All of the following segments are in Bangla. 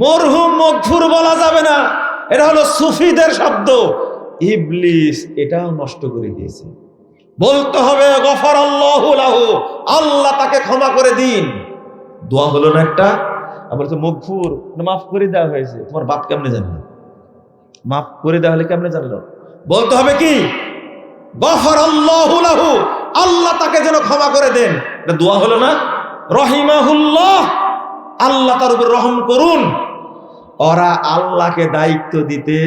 মরহুম মকফুর বলা যাবে না। এটা হলো সুফিদের শব্দ। ইবলিস এটাও নষ্ট করে দিয়েছে। বলতে হবে গফর আল্লাহ আল্লাহ তাকে ক্ষমা করে দিন। দোয়া হলো না একটা? আবার তো মকফুর মাফ করে দেওয়া হয়েছে। তোমার বাপ কেমনে জানলো? মাফ করে দেওয়া হলে কেমনে জানলো? বলতে হবে কি? গফর আল্লাহ আল্লাহ তাকে যেন ক্ষমা করে দেন। দোয়া হলো না? রহিমাহুল্লাহ। আল্লাহ তার উপর রহম করুন। ওরা আল্লাহকে দায়িত্ব দিতে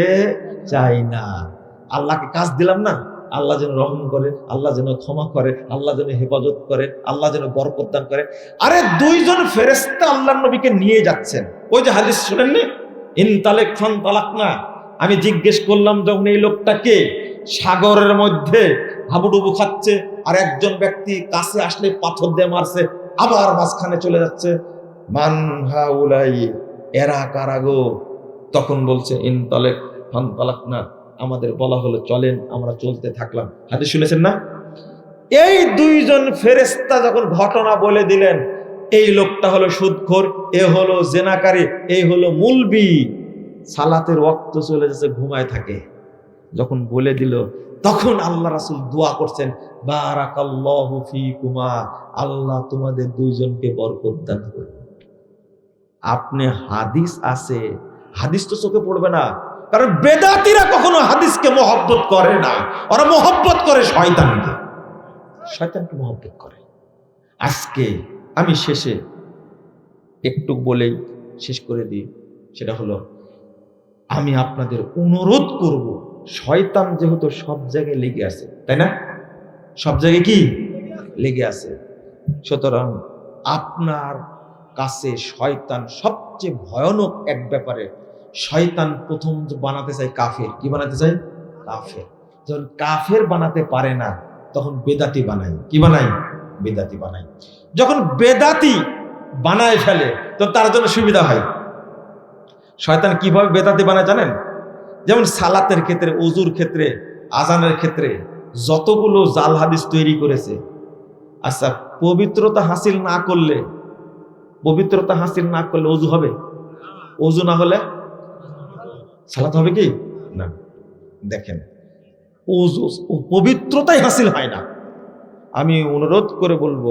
চায় না। আল্লাহকে কাজ দিলাম না। আল্লাহ যেন রহম করে, আল্লাহ যেন ক্ষমা করে, আল্লাহ যেন হেফাজত করে, আল্লাহ যেন বরকত দান করে। আরে দুইজন ফেরেস্তা আল্লাহ নবীকে নিয়ে যাচ্ছেন। ওই যে হাদিস শুনেননি? ইন তালেক খান তালাক না আমি জিজ্ঞেস করলাম, যখন এই লোকটাকে সাগরের মধ্যে হাবুডুবু খাচ্ছে, আর একজন ব্যক্তি কাছে আসলে পাথর দিয়ে মারছে, আবার মাঝখানে চলে যাচ্ছে। মানহা উলাই এরা কারাগো তখন বলছে, ইন তালেক, ফান না আমাদের বলা হলো, চলেন, আমরা চলতে থাকলাম। হাতে শুনেছেন না? এই দুইজন ফেরেস্তা যখন ঘটনা বলে দিলেন, এই লোকটা হলো সুদখোর, এ হলো জেনাকারী, এই হলো মুলবি। সালাতের রক্ত চলে যাচ্ছে, ঘুমায় থাকে। যখন বলে দিল, তখন আল্লাহ রাসুল দোয়া করছেন, বারাকাল্লাহু ফিকুমা। আল্লাহ তোমাদের দুইজনকে বরকত দান করুন। আপনি হাদিস আছে, হাদিস তো চোখে পড়বে না। কারণ বেদাতিরা কখনো হাদিসকে মহব্বত করে না। ওরা মহব্বত করে শয়তানকে। শয়তানকে মহব্বত করে। আজকে আমি শেষে একটু বলেই শেষ করে দিই। সেটা হলো, আমি আপনাদের অনুরোধ করব, শয়তান যেহেতু সব জায়গায় লেগে আছে, তাই না? সব জায়গায় কি? লেগে আছে। সুতরাং আপনার কাছে শয়তান সবচেয়ে ভয়ানক এক ব্যাপারে, শয়তান প্রথম বানাতে চায় কাফের, কি বানাতে চায়? কাফের। যখন কাফের বানাতে পারে না, তখন বেদাতি বানায়। কি বানায়? বেদাতি বানায়। যখন বেদাতি বানায় ফেলে তো তার জন্য সুবিধা হয়। শয়তান কীভাবে বেদাতি বানায় জানেন? যেমন সালাতের ক্ষেত্রে অজুর ক্ষেত্রে, আজানের ক্ষেত্রে যতগুলো জাল হাদিস তৈরি করেছে আচ্ছা পবিত্রতা হাসিল না করলে পবিত্রতা হাসিল না করলে অজু হবে? অজু না হলে সালাত হবে কি? না। দেখেন, অজু, পবিত্রতাই হাসিল হয় না। আমি অনুরোধ করে বলব,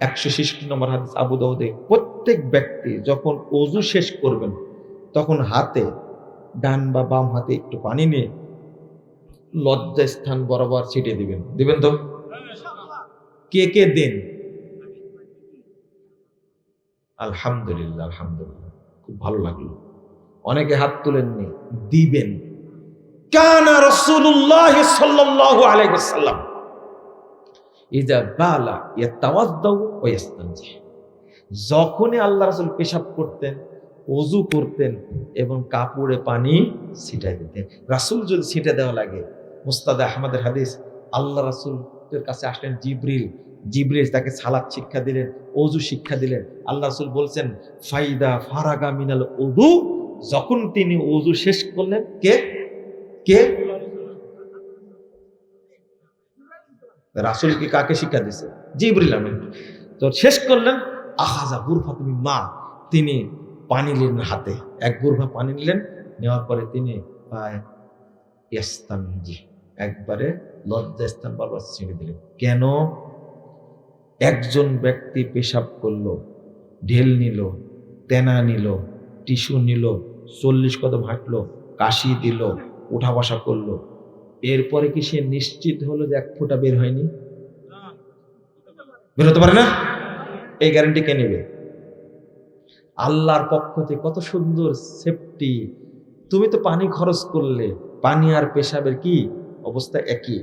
একশো ছেষট্টি নম্বর হাদিস আবু দাউদে, প্রত্যেক ব্যক্তি যখন অজু শেষ করবেন, তখন হাতে, ডান বা বাম হাতে একটু পানি নিয়ে লজ্জা স্থান বরাবর ছিটিয়ে দিবেন। দিবেন তো? কে কে দেন? আলহামদুলিল্লাহ আলহামদুলিল্লাহ। খুব ভালো লাগল। অনেকে হাত তুলেননি, দিবেন। কানা আলাইহি ওয়াসাল্লাম। ইজা বালা ওয়া ইয়াস্তানজি যখনই আল্লাহ রাসূল পেশাব করতেন অজু করতেন এবং কাপড়ে পানি ছিটাই দিতেন। রাসূল যদি ছিটে দেওয়া লাগে, মুস্তাদ আহমদের হাদিস, আল্লাহ রাসূলের কাছে আসলেন জিব্রিল জিব্রিল তাকে সালাত শিক্ষা দিলেন, অজু শিক্ষা দিলেন। আল্লাহ রাসূল বলছেন, ফাইদা ফারাগা মিনাল উদু যখন তিনি অজু শেষ করলেন, কে? কে? রাসুল কি কাকে শিক্ষা দিছে? জিবরিল আমিন। তো শেষ করলেন আহাজা বুরফা তুমি মা তিনি পানি নিলেন হাতে। এক বুরফা পানি নিলেন, নেওয়ার পরে তিনি একবারে লজ্জা স্থান বারবার ছেড়ে দিলেন। কেন? একজন ব্যক্তি পেশাব করল, ঢেল নিল, তেনা নিল, টিস্যু নিল, চল্লিশ কত হাঁটলো, কাশি দিল, উঠা বসা করল। এরপরে কি সে নিশ্চিত হলো যে এক ফোঁটা বের হয়নি? বের হতে পারে না? এই গ্যারান্টি কে নেবে? আল্লাহর পক্ষ থেকে কত সুন্দর সেফটি তুমি তো পানি খরচ করলে, পানি আর পেশাবের কি অবস্থা একই?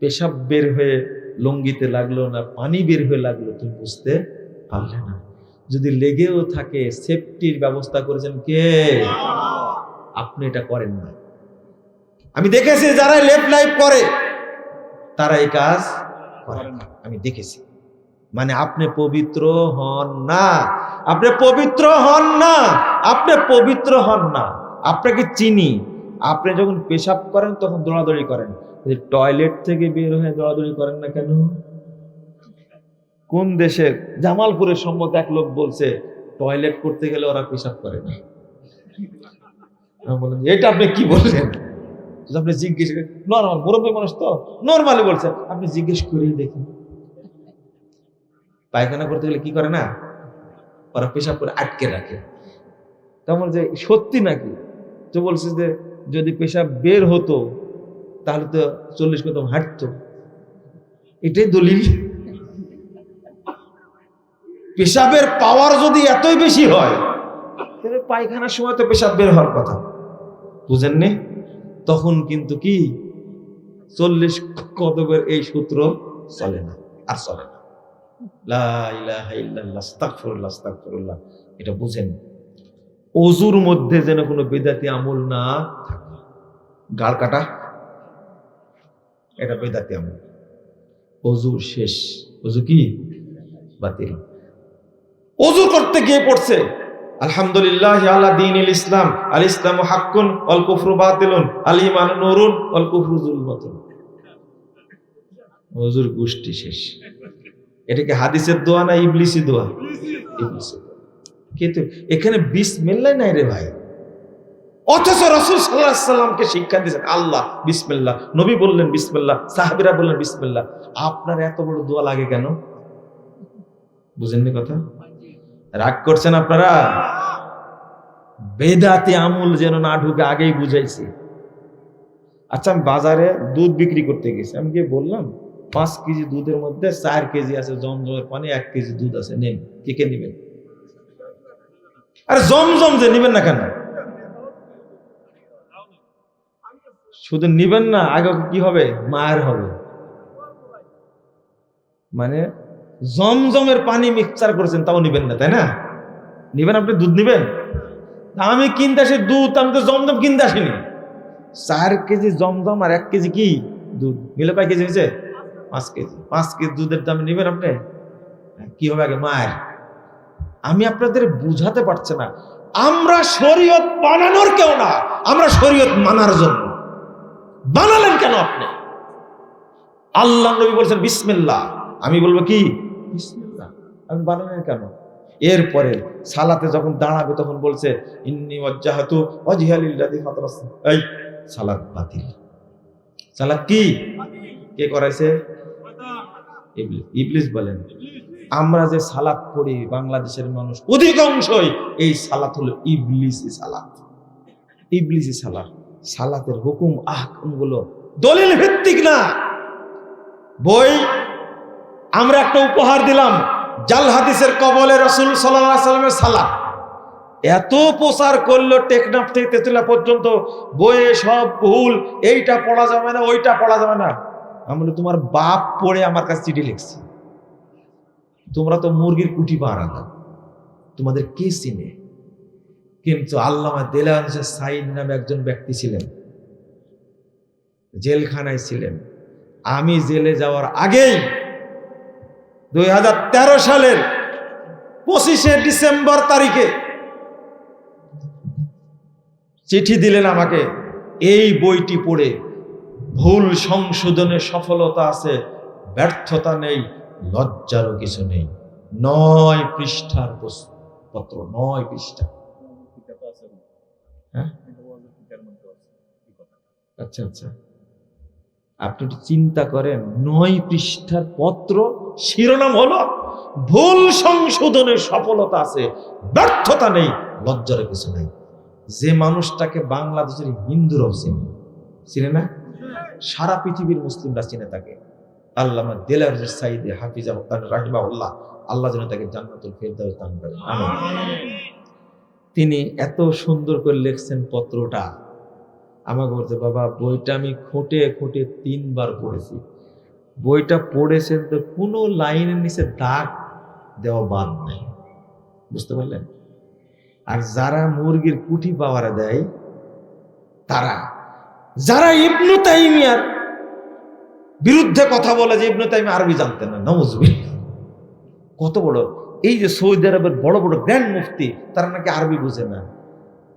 পেশাব বের হয়ে লঙ্গিতে লাগল না, পানি বের হয়ে লাগল, তুমি বুঝতে পারলে না। যদি লেগেও থাকে সেফটির ব্যবস্থা করেছেন কে? আপনি এটা করেন না। আমি দেখেছি যারা লেফট লাইফ করে, তারা এই কাজ করে না। আমি দেখেছি। মানে আপনি পবিত্র হন না। আপনি পবিত্র হন না। আপনি পবিত্র হন না। আপনাকে চিনি। আপনি যখন পেশাব করেন, তখন দৌড়াদৌড়ি করেন। টয়লেট থেকে বের হয়ে দৌড়াদৌড়ি করেন না কেন? কোন দেশের? জামালপুরের সম্মত এক লোক বলছে, টয়লেট করতে গেলে ওরা পেশাব করে না। বললাম, এটা আপনি কি বললেন? তো আপনি জিজ্ঞেস নর্মাল, মুরব্বী মানুষ তো। নর্মালি বলছে। আপনি জিজ্ঞেস করেই দেখুন পায়খানা করতে গেলে কি করে না? ওরা পেশাব করে, আটকে রাখে। তেমন যে সত্যি নাকি? তো বলছে যে, যদি পেশাব বের হতো তাহলে তো চল্লিশ কদম হাঁটতো। এটাই দলিল। পেশাবের পাওয়ার যদি এতই বেশি হয় পায়খানার সময় তো পেশাব বের হওয়ার কথা। বুঝেননি? তখন কিন্তু কি? চল্লিশ কদমের এই সূত্র চলে না, আর চলে না। এটা বুঝেন। অজুর মধ্যে যেন কোনো বেদাতি আমল না থাকে। গাল কাটা। এটা বেদাতি আমল অজু শেষ। অজু কি? বাতিল। অজু করতে গিয়ে পড়ছে। আলহামদুলিল্লাহ আলা দিন ইসলাম। আল ইসলাম হাক্কুন অল কুফরু নুরুন অল কুফরু অজুর গোষ্ঠী শেষ। এটা কি হাদিসের দোয়া না ইবলিসি দোয়া। কিন্তু এখানে বিসমিল্লাহ নাই রে ভাই। অথচ রসুল সাল্লাহ সাল্লামকে শিক্ষা দিয়েছেন, আল্লাহ, বিসমিল্লাহ। নবী বললেন, বিসমিল্লাহ। সাহাবিরা বললেন, বিসমিল্লাহ। আপনার এত বড় দোয়া লাগে কেন? বুঝেননি কথা? রাগ করছেন আপনারা? বেদাতে আমুল যেন না ঢুকে, আগেই বুঝাইছি। আচ্ছা আমি বাজারে দুধ বিক্রি করতে গেছি। আমি গিয়ে বললাম, পাঁচ কেজি দুধের মধ্যে চার কেজি আছে, জমজমের পানি, এক কেজি দুধ আছে, নেন। কে কে নেবেন? আরে জমজম যে নেবেন না কেন? শুধু নিবেন না, আগে কি হবে? মায়ের হবে। মানে জমজমের পানি মিক্সচার করেছেন, তাও নিবেন না, তাই না? নিবেন আপনি দুধ নিবেন? আমি কিনতে আসি দুধ, আমি তো জমজম কিনতে আসিনি। চার কেজি জমজম আর এক কেজি কি? দুধ। মিলে কয় কেজি হয়েছে? পাঁচ কেজি। পাঁচ কেজি দুধের দাম নেবেন আপনি? কি হবে আগে? মায়ের। আমি আপনাদের বুঝাতে পারছি না। আমরা শরীয়ত বানানোর কেউ না, আমরা শরীয়ত মানার জন্য। বানালেন কেন আপনি? আল্লাহ নবী বলছেন, বিসমিল্লাহ। আমি বলব কি? বিসমিল্লাহ। আমি বানালেন কেন? এরপরে সালাতে যখন দাঁড়াবে, তখন বলছে, ইন্নি ওয়াজ্জাহাতু ওয়াজহিয়ালিল্লাযী ফাতারাস এই সালাত বাতিল। সালাত কি? কে করাইছে? ইবলিস। বলেন, আমরা যে সালাত পড়ি বাংলাদেশের মানুষ, অধিকাংশই এই সালাত হলো ইবলিসি সালাত ইবলিসি সালাত সালাতের হুকুম আহকুমগুলো দলিল ভিত্তিক না। বই, আমরা একটা উপহার দিলাম, জাল হাদিসের কবলে রসুল সাল্লাহ সাল্লামের সালাত। এত প্রচার করল টেকনাফ থেকে তেতুলা পর্যন্ত, বইয়ে সব ভুল, এইটা পড়া যাবে না, ওইটা পড়া যাবে না। আমি তোমার বাপ পড়ে আমার কাছে চিঠি লিখছে। তোমরা তো মুরগির কুটি পাড়া না তোমাদের কে চিনে? কিন্তু আল্লামা দেলান সাইদ নামে একজন ব্যক্তি ছিলেন। জেলখানায় ছিলেন। আমি জেলে যাওয়ার আগেই দুই সালের পঁচিশে ডিসেম্বর তারিখে চিঠি দিলেন আমাকে, এই বইটি পড়ে ভুল সংশোধনে সফলতা আছে, ব্যর্থতা নেই, লজ্জারও কিছু নেই। নয় পৃষ্ঠার পত্র, নয় পৃষ্ঠা। হ্যাঁ? আচ্ছা আচ্ছা। আপনি চিন্তা করেন নয় পৃষ্ঠার পত্র শিরোনাম হলো ভুল সংশোধনের সফলতা আছে ব্যর্থতা নেই লজ্জার কিছু নেই। যে মানুষটাকে বাংলাদেশের হিন্দুরাও চিনে চিনে না? সারা পৃথিবীর মুসলিমরা চিনে তাকে। আল্লামা দেলার সাইদে হাফিজা রাহিমাউল্লাহ আল্লাহ যেন তাকে জান্নাতুল ফেরদাউস দান করেন। আমিন। তিনি এত সুন্দর করে লিখছেন পত্রটা। আমাকে বলছে, বাবা, বইটা আমি খুঁটে খুঁটে তিনবার পড়েছি। বইটা পড়েছেন তো কোনো লাইনের নিচে দাগ দেওয়া বাদ নেই। বুঝতে পারলেন? আর যারা মুরগির কুটি পাওয়ারে দেয়, তারা, যারা ইবনু তাইমিয়ার বিরুদ্ধে কথা বলে যে ইবনু তাইমি আরবি জানতেন না নমজবিল কত বড় এই যে সৌদি আরবের বড় বড় গ্র্যান্ড মুফতি তারা নাকি আরবি বুঝে না।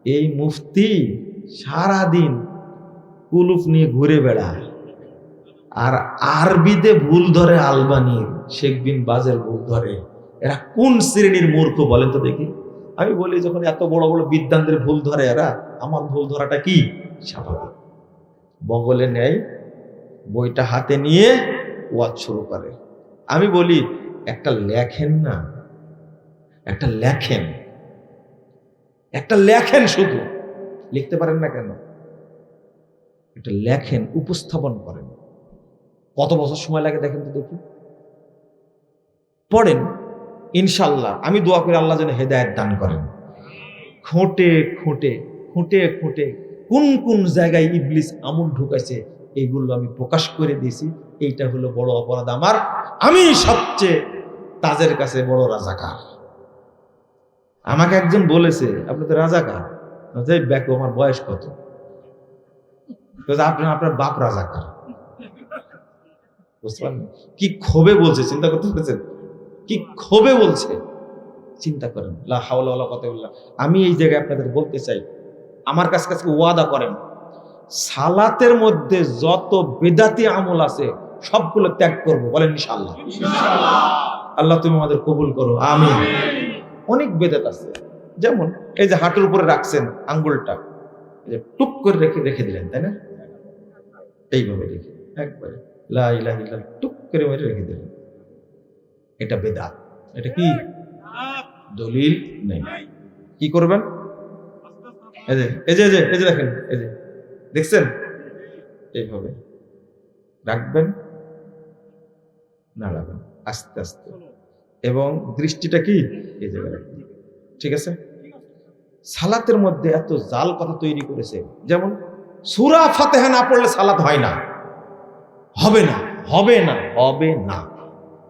এই মুফতি সারাদিন কুলুফ নিয়ে ঘুরে বেড়ায়। আর আরবিতে ভুল ধরে আলবানির, শেখ বিন বাজের ভুল ধরে। এরা কোন শ্রেণির মূর্খ বলেন তো দেখি। আমি বলি, যখন এত বড় বড় বিদ্যানদের ভুল ধরে এরা, আমার ভুল ধরাটা কি? স্বাভাবিক। বগলে নেয় বইটা হাতে নিয়ে ওয়াজ শুরু করে। আমি বলি, একটা লেখেন না একটা লেখেন। একটা লেখেন শুধু। লিখতে পারেন না কেন? একটা লেখেন উপস্থাপন করেন। কত বছর সময় লাগে দেখেন তো দেখি। পড়েন ইনশাল্লাহ আমি দোয়া করি আল্লাহ যেন হেদায়ত দান করেন। খুঁটে খুঁটে খুঁটে খুঁটে কোন কোন জায়গায় ইবলিস আমল ঢুকাইছে এইগুলো আমি প্রকাশ করে দিয়েছি। এইটা হলো বড় অপরাধ আমার। আমি সবচেয়ে তাজের কাছে বড় রাজাকার। আমাকে একজন বলেছে আপনি তো রাজাকার যে ব্যাকো আমার বয়স কত? আপনার আপনার বাপ রাজাকার বুঝতে পারেন কি ক্ষোভে বলছে চিন্তা করতে পেরেছেন? কি ক্ষোভে বলছে? চিন্তা করেন লা হাওলা কথা বললাম আমি এই জায়গায় আপনাদের বলতে চাই আমার কাছ কাছে ওয়াদা করেন সালাতের মধ্যে যত বেদাতি আমল আছে সবগুলো ত্যাগ করব বলেন ইনশাআল্লাহ। আল্লাহ তুমি আমাদের কবুল করো আমি অনেক বেদাত আছে। যেমন এই যে হাঁটুর উপরে রাখছেন আঙ্গুলটা টুক করে রেখে রেখে দিলেন, তাই না? এইভাবে রেখে, একবারে লা ইলাহা ইল্লাল্লাহ টুক করে মেরে রেখে দিলেন। এটা বেদাত। এটা কি? দলিল নেই। কি করবেন? এই যে এই যে এই যে দেখেন, এই যে, দেখছেন? এইভাবে রাখবেন, নাড়াবেন, আস্তে আস্তে। এবং দৃষ্টিটা কি? ঠিক আছে? সালাতের মধ্যে এত জাল কথা তৈরি করেছে। যেমন, সুরা ফাতেহা না পড়লে সালাত হয় না। হবে না হবে না হবে না।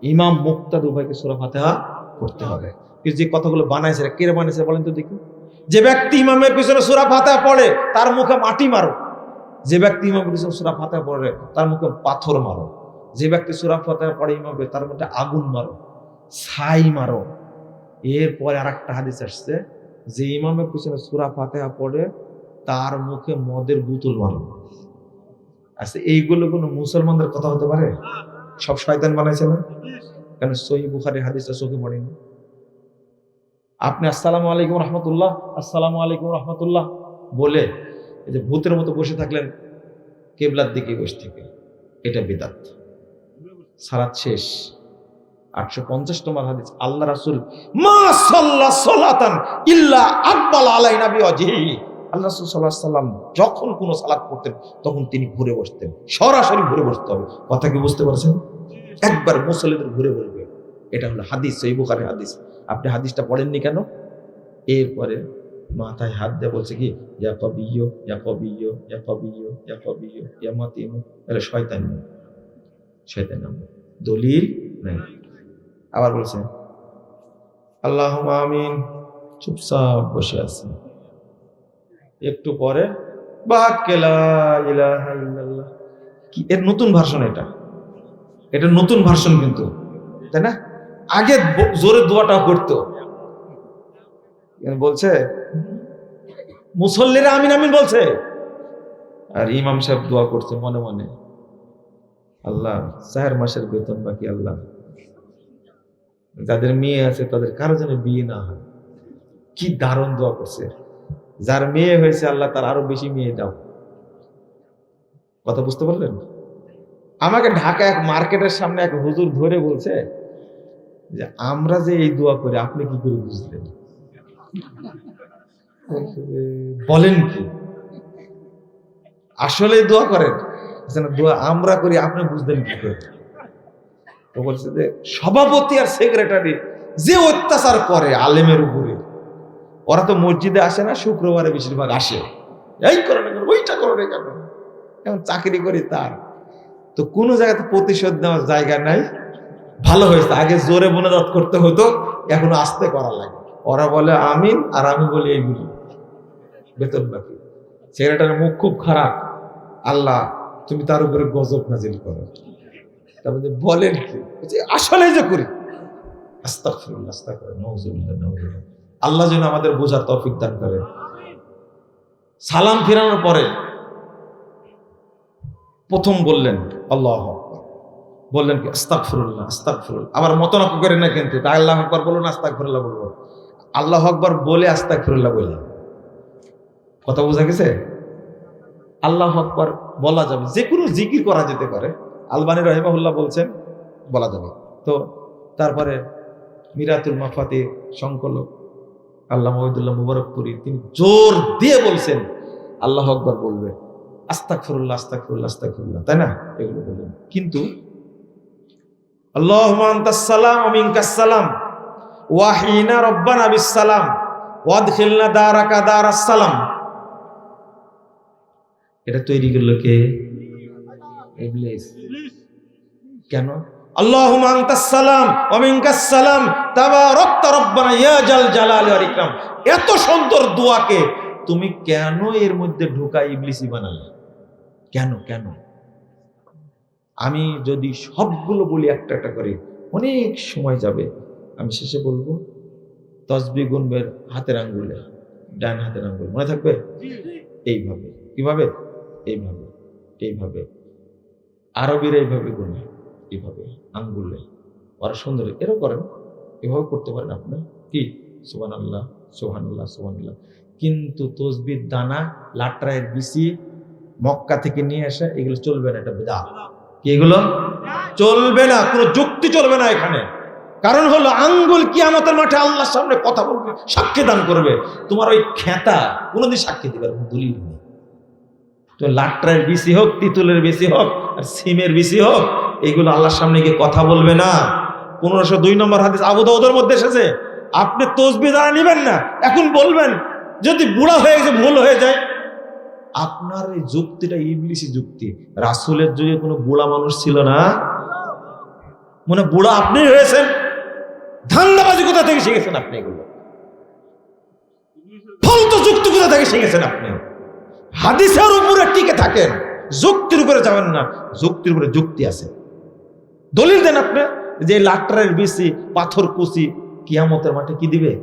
ইমাম মুক্তাদ উভয়কে সুরা ফাতেহা পড়তে হবে। যে কথাগুলো বানাইছে কে বানাইছে বলেন তো দেখি। যে ব্যক্তি ইমামের পিছনে সুরা ফাতেহা পড়ে, তার মুখে মাটি মারো। যে ব্যক্তি ইমামের পিছনে সুরা ফাতেহা পড়ে, তার মুখে পাথর মারো। যে ব্যক্তি সুরা ফাতেহা পড়ে ইমামে, তার মধ্যে আগুন মারো। ছাই মারো। এরপরে আর একটা হাদিস আসছে যে ইমামের পিছনে সুরা ফাতেহা পড়ে তার মুখে মদের বোতল মারো। আচ্ছা এইগুলো কোনো মুসলমানদের কথা হতে পারে? সব শয়তান বানাইছে না? কেন সহি বুখারি হাদিসটা চোখে পড়েনি? আপনি আসসালামু আলাইকুম রহমতুল্লাহ, আসসালামু আলাইকুম রহমতুল্লাহ বলে এই যে ভূতের মতো বসে থাকলেন, কেবলার দিকে বসে থেকে। এটা বেদাত। সারাত শেষ। আটশো পঞ্চাশ হাদিস। আল্লাহ মা সাল্লা সালাতান ইল্লা আকবাল আলাই নাবি আল্লাহ যখন কোনো সালাত করতেন তখন তিনি ঘুরে বসতেন। সরাসরি ঘুরে বসতে হবে। কথা কি বুঝতে পারছেন? একবার মুসল্লিদের ঘুরে বলবে। এটা হলো হাদিস সেই বুখারি হাদিস। আপনি হাদিসটা পড়েননি কেন? এরপরে মাথায় হাত দিয়ে বলছে কি, ইয়া কবিয় ইয়া ইয়া ইয়া ইয়া তাহলে শয়তান শয়তান দলিল নাই। আবার বলছে আল্লাহ আমিন। চুপচাপ বসে আছে। একটু পরে এর নতুন ভার্সন এটা? এটা নতুন ভার্সন কিন্তু, তাই না? আগে জোরে দোয়াটা করতো। বলছে, মুসল্লিরা আমিন আমিন বলছে। আর ইমাম সাহেব দোয়া করছে মনে মনে, আল্লাহ, চার মাসের বেতন বাকি, আল্লাহ। যাদের মেয়ে আছে, তাদের কারও যেন বিয়ে না হয়। কি দারুণ দোয়া করছে। যার মেয়ে হয়েছে, আল্লাহ তার আরও বেশি মেয়ে দাও। কথা বুঝতে পারলেন? আমাকে ঢাকা এক মার্কেটের সামনে এক হুজুর ধরে বলছে যে, আমরা যে এই দোয়া করি, আপনি কি করে বুঝলেন? বলেন কি? আসলে দোয়া করেন। দোয়া আমরা করি, আপনি বুঝলেন কি করে? বলছে যে সভাপতি আর সেক্রেটারি যে অত্যাচার করে আলেমের উপরে, ওরা তো মসজিদে আসে না, শুক্রবারে বেশিরভাগ আসে। এই করো না ওইটা করো না কেন? এখন চাকরি করি তার। তো কোনো জায়গাতে প্রতিশোধ নেওয়ার জায়গা নাই। ভালো হয়েছে। আগে জোরে মোনাজাত করতে হতো, এখন আস্তে করা লাগে। ওরা বলে, আমিন, আর আমি বলি, এইগুলি। বেতন বাকি। ছেলেটার মুখ খুব খারাপ। আল্লাহ, তুমি তার উপরে গজব নাজিল করো। তারপরে বলেন কি? আসলে যে করি। আল্লাহ যেন আমাদের বোঝার তৌফিক দান করে সালাম ফেরানোর পরে প্রথম বললেন, আল্লাহ বললেন কি, আস্তাগফিরুল্লাহ আস্তাগফিরুল্লাহ। আবার মতনক করে না কিন্তু তা আল্লাহ আকবার বলুন, আস্তাগফিরুল্লাহ বলব। আল্লাহ আকবর বলে আস্তাক ফিরুল্লাহ বললাম। কথা বোঝা গেছে? আল্লাহ আকবর বলা যাবে যে কোনো জিকির করা যেতে পারে। আলবানী রহিমাহুল্লাহ বলছেন, বলা যাবে। তো তারপরে মিরাতুল মাফাতে সংকলক আল্লাহ মহিদুল্লাহ মুবারকপুরি তিনি জোর দিয়ে বলছেন, আল্লাহ আকবর বলবে আস্তাক ফিরুল্লাহ আস্তাক ফিরুল্লাহ আস্তাক ফিরুল্লাহ তাই না? এগুলো বললেন। কিন্তু আল্লাহ সালাম আমিনকাসালাম ওয়াহিনা রব্বানা বিসালাম ওয়াদখিলনা দারাকা দারাসালাম এটা তৈরি করল কে? ইবলিস। কেন? আল্লাহুম্মা আনতাস সালাম ওয়া মিনকাস সালাম। তাবারাকতা রব্বানা ইয়া জাল জালালি ওয়াল ইকরাম। এত সুন্দর দোয়াকে তুমি কেন এর মধ্যে ঢোকা ইবলিসই বানালে? কেন কেন? আমি যদি সবগুলো বলি একটা একটা করে অনেক সময় যাবে। আমি শেষে বলব তসবি গুনবের হাতের আঙ্গুলে ডান হাতের আঙ্গুল মনে থাকবে? এইভাবে। কীভাবে? এইভাবে। এইভাবে। আরবিরা এইভাবে গুনে এইভাবে আঙ্গুলে ওরা সুন্দর। এরও করেন, এভাবে করতে পারেন আপনি। কি? সোহান আল্লাহ সোহান আল্লাহ সোহান আল্লাহ কিন্তু তসবির দানা লাট্রায়ের বিসি মক্কা থেকে নিয়ে আসা এগুলো চলবে না, এটা বেদা কি এগুলো? চলবে না, কোনো যুক্তি চলবে না এখানে। কারণ হলো আঙ্গুল কিয়ামতের মাঠে আল্লাহর সামনে কথা বলবে, সাক্ষী দান করবে। তোমার ওই খেতা কোনোদিন সাক্ষী দিবে দলিল নেই। তো লাট্রায়ের বেশি হোক, তিতুলের বেশি হোক, আর সিমের বেশি হোক এগুলো আল্লাহর সামনে গিয়ে কথা বলবে না। পনেরোশো দুই নম্বর হাদিস আবু দাউদের মধ্যে এসেছে। আপনি তসবি দ্বারা নেবেন না, এখন বলবেন, যদি বুড়া হয়ে গেছে, ভুল হয়ে যায়। আপনার এই যুক্তিটা ইবলিসি যুক্তি। রাসুলের যুগে কোনো বুড়া মানুষ ছিল না। মনে বুড়া আপনি হয়েছেন, ধান্দাবাজি কোথা থেকে শিখেছেন আপনি এগুলো? ফালতু যুক্তি কোথা থেকে শিখেছেন আপনি? হাদিসের উপরে টিকে থাকেন, যুক্তির উপরে যাবেন না, যুক্তির উপরে যুক্তি আছে। দলিল দেন আপনি যে লাট্রারের বেশি পাথর কুচি, কিয়ামতের মাঠে কি দিবে?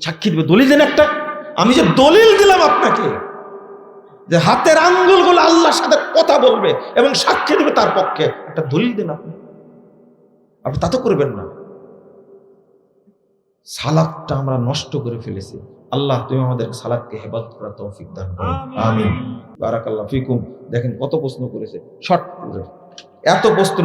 সাক্ষী দিবে। দলিল দেন একটা। আমি যে দলিল দিলাম আপনাকে, যে হাতের আঙ্গুলগুলো আল্লাহর সাথে কথা বলবে এবং সাক্ষী দেবে তার পক্ষে, একটা দলিল দেন আপনি। আপনি তা তো করবেন না। সালাদটা আমরা নষ্ট করে ফেলেছি। আল্লাহ তুমি আমাদের সালাদকে হেবাত করার তৌফিক দান করো। আমিন। বারাকাল্লাহ ফিকুম। দেখেন কত প্রশ্ন করেছে। শর্ট এত প্রশ্ন